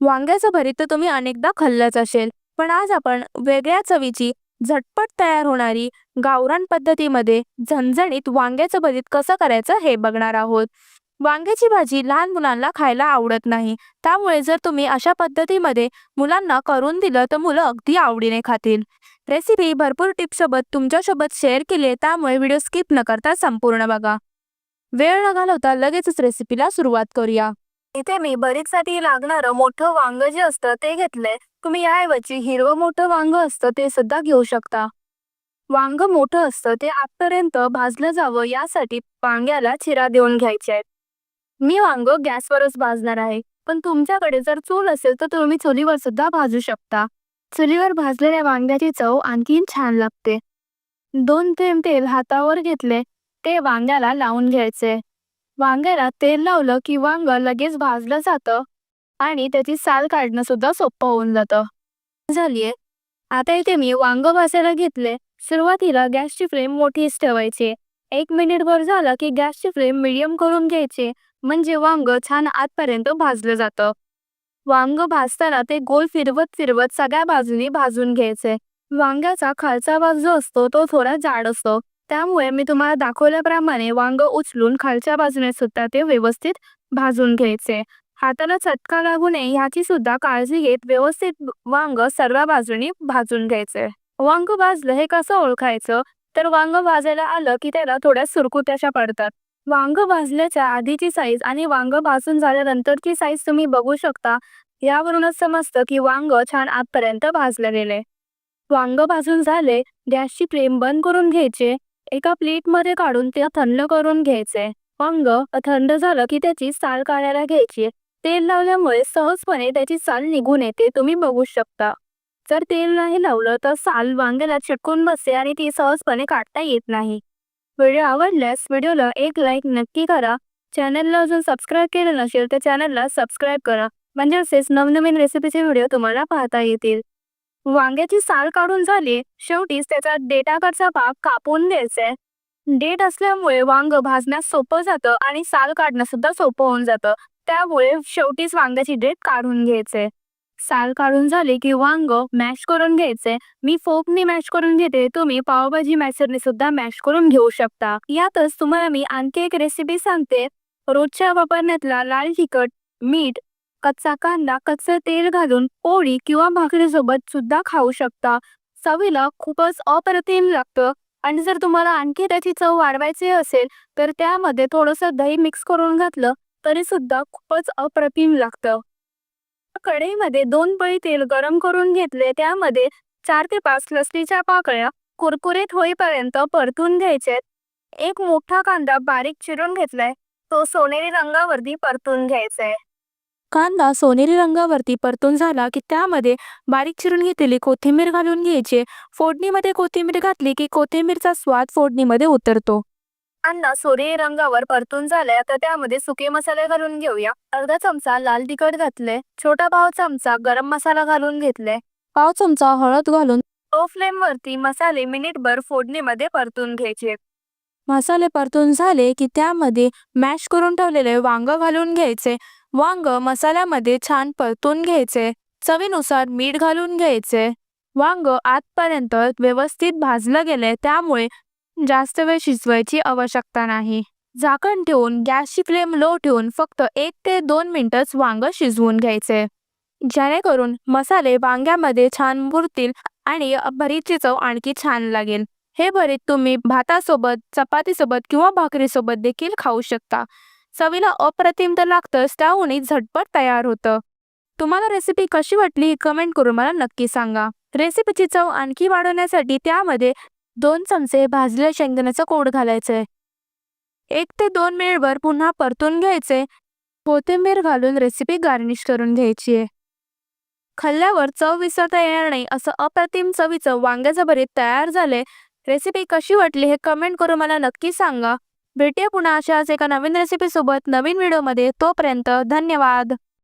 वांग्याचं भरीत तर तुम्ही अनेकदा खाल्लंच असेल. पण आज आपण वेगळ्या चवीची झटपट तयार होणारी गावरान पद्धतीमध्ये झणझणीत वांग्याचं भरीत कसं करायचं हे बघणार आहोत. वांग्याची भाजी लहान मुलांना खायला आवडत नाही. त्यामुळे जर तुम्ही अशा पद्धतीमध्ये मुलांना करून दिलं तर मुलं अगदी आवडीने खातील. रेसिपी भरपूर टिप्ससोबत तुमच्यासोबत शेअर केली आहे त्यामुळे व्हिडिओ स्किप न करता संपूर्ण बघा. वेळ न घालवता लगेचच रेसिपीला सुरुवात करूया. इथे मी बरीचसाठी लागणारं मोठं वांग जे असतं ते घेतलंय. तुम्ही याऐवजी हिरवं मोठं वांग असतं ते सुद्धा घेऊ शकता. वांग मोठं असतं ते आतपर्यंत भाजलं जावं यासाठी वांग्याला चिरा देऊन घ्यायचे आहेत. मी वांग गॅसवरच भाजणार आहे. पण तुमच्याकडे जर चूल असेल तर तुम्ही चुलीवर सुद्धा भाजू शकता. चुलीवर भाजलेल्या वांग्याची चव आणखीन छान लागते. दोन थेंब तेल हातावर घेतले ते वांग्याला लावून घ्यायचे. वांग्याला तेल लावलं की वांग लगेच भाजलं जातं आणि त्याची साल काढणं सुद्धा सोपं होऊन जातं. झालीये आता इथे मी वांग भाजायला घेतले. सुरुवातीला गॅसची फ्लेम मोठीच ठेवायची. एक मिनिटभर झालं की गॅसची फ्लेम मिडियम करून घ्यायची. म्हणजे वांग छान आतपर्यंत भाजलं जातं. वांग भाजताना ते गोल फिरवत फिरवत सगळ्या बाजूनी भाजून घ्यायचे. वांग्याचा खालचा भाग जो असतो तो थोडा जाड असतो. त्यामुळे मी तुम्हाला दाखवल्याप्रमाणे वांग उचलून खालच्या बाजूने सुद्धा ते व्यवस्थित भाजून घ्यायचे. हाताला चटका लागू नये ह्याची सुद्धा काळजी घेत व्यवस्थित वांग सर्व बाजूनी भाजून घ्यायचे. वांग भाजलं हे कसं ओळखायचं? तर वांग भाजायला आलं की त्याला थोड्या सुरकुत्याशा पडतात. वांग भाजल्याच्या आधीची साईज आणि वांग भाजून झाल्यानंतरची साईज तुम्ही बघू शकता. यावरूनच समजतं की वांग छान आतपर्यंत भाजलं गेले वांग भाजून झाले गॅसची फ्लेम बंद करून घ्यायचे. एका प्लेटमध्ये काढून ते थंड करून घ्यायचे. वांग थंड झालं की त्याची साल काढायला घ्यायची. तेल लावल्यामुळे सहजपणे त्याची साल निघून येते तुम्ही बघू शकता. जर तेल नाही लावलं तर साल वांग्याला चिटकून बसते आणि ती सहजपणे काढता येत नाही. व्हिडिओ आवडल्यास व्हिडिओला एक लाईक नक्की करा. चॅनलला अजून सबस्क्राईब केलं नसेल तर चॅनलला सबस्क्राईब करा. म्हणजे असेच नवनवीन रेसिपीचे व्हिडिओ तुम्हाला पाहता येतील. वांग्याची साल काढून झाली शेवटीच त्याचा डेटाकडचा भाग कापून द्यायचा. डेट असल्यामुळे वांग भाजण्यास सोपं जातं आणि साल काढणं सुद्धा सोपं होऊन जातं. त्यामुळे शेवटीच वांग्याची डेट काढून घ्यायचे. साल काढून झाली की वांग मॅश करून घ्यायचे. मी फोकनी मॅश करून घेते तुम्ही पावभाजी मॅशरने सुद्धा मॅश करून घेऊ शकता. यातच तुम्हाला मी आणखी एक रेसिपी सांगते. रोजच्या वापरण्यातला लाल तिखट मीठ कच्चा कांदा कच्चं तेल घालून पोळी किंवा भाकरीसोबत सुद्धा खाऊ शकता. चवीला खूपच अप्रतिम लागतं. आणि जर तुम्हाला आणखी त्याची चव वाढवायची असेल तर त्यामध्ये थोडंसं दही मिक्स करून घातलं तरी सुद्धा खूपच अप्रतिम लागतं. कढईमध्ये दोन पळी तेल गरम करून घेतले त्यामध्ये चार ते पाच लसणीच्या पाकळ्या कुरकुरीत होईपर्यंत परतून घ्यायचे. एक मोठा कांदा बारीक चिरून घेतलाय तो सोनेरी रंगावरती परतून घ्यायचा आहे. कांदा सोनेरी रंगावरती परतून झाला की त्यामध्ये बारीक चिरून घेतलेली कोथिंबीर घालून घ्यायची. फोडणीमध्ये कोथिंबीर घातली की कोथिंबीरचा स्वाद फोडणीमध्ये उतरतो. कांदा सोनेरी रंगावर परतून झालाय तर त्यामध्ये सुके मसाले घालून घेऊया. अर्धा चमचा लाल तिखट घातले छोटा पाव चमचा गरम मसाला घालून घेतले पाव चमचा हळद घालून लो फ्लेम वरती मसाले मिनिटभर फोडणीमध्ये परतून घ्यायचे. मसाले परतून झाले की त्यामध्ये मॅश करून ठेवलेले वांग घालून घ्यायचे. वांग मसाल्यामध्ये छान परतून घ्यायचे. चवीनुसार मीठ घालून घ्यायचे. वांग आतपर्यंत व्यवस्थित भाजलं गेले त्यामुळे जास्त वेळ शिजवायची आवश्यकता नाही. झाकण ठेवून गॅसची फ्लेम लो ठेवून फक्त एक ते दोन मिनिटच वांग शिजवून घ्यायचे. जेणेकरून मसाले वांग्यामध्ये छान मुरतील आणि भरीची चव आणखी छान लागेल. हे भरीत तुम्ही भातासोबत चपातीसोबत किंवा भाकरीसोबत देखील खाऊ शकता. चवीला अप्रतिम तर लागतंच त्याहूनही झटपट तयार होतं. तुम्हाला रेसिपी कशी वाटली कमेंट करून मला नक्की सांगा. रेसिपीची चव आणखी वाढवण्यासाठी त्यामध्ये दोन चमचे भाजलेल्या शेंगदाण्याचं कोड घालायचे एक ते दोन मिनिटभर पुन्हा परतून घ्यायचे. कोथिंबीर घालून रेसिपी गार्निश करून घ्यायची आहे. खाल्ल्यावर चव विसरता येणार नाही असं अप्रतिम चवीचं वांग्याचं भरीत तयार झाले रेसिपी कशी वाटली हे कमेंट करून मला नक्की सांगा. भेटूया पुन्हा अशाच एका नवीन रेसिपीसोबत नवीन व्हिडिओमध्ये तोपर्यंत धन्यवाद.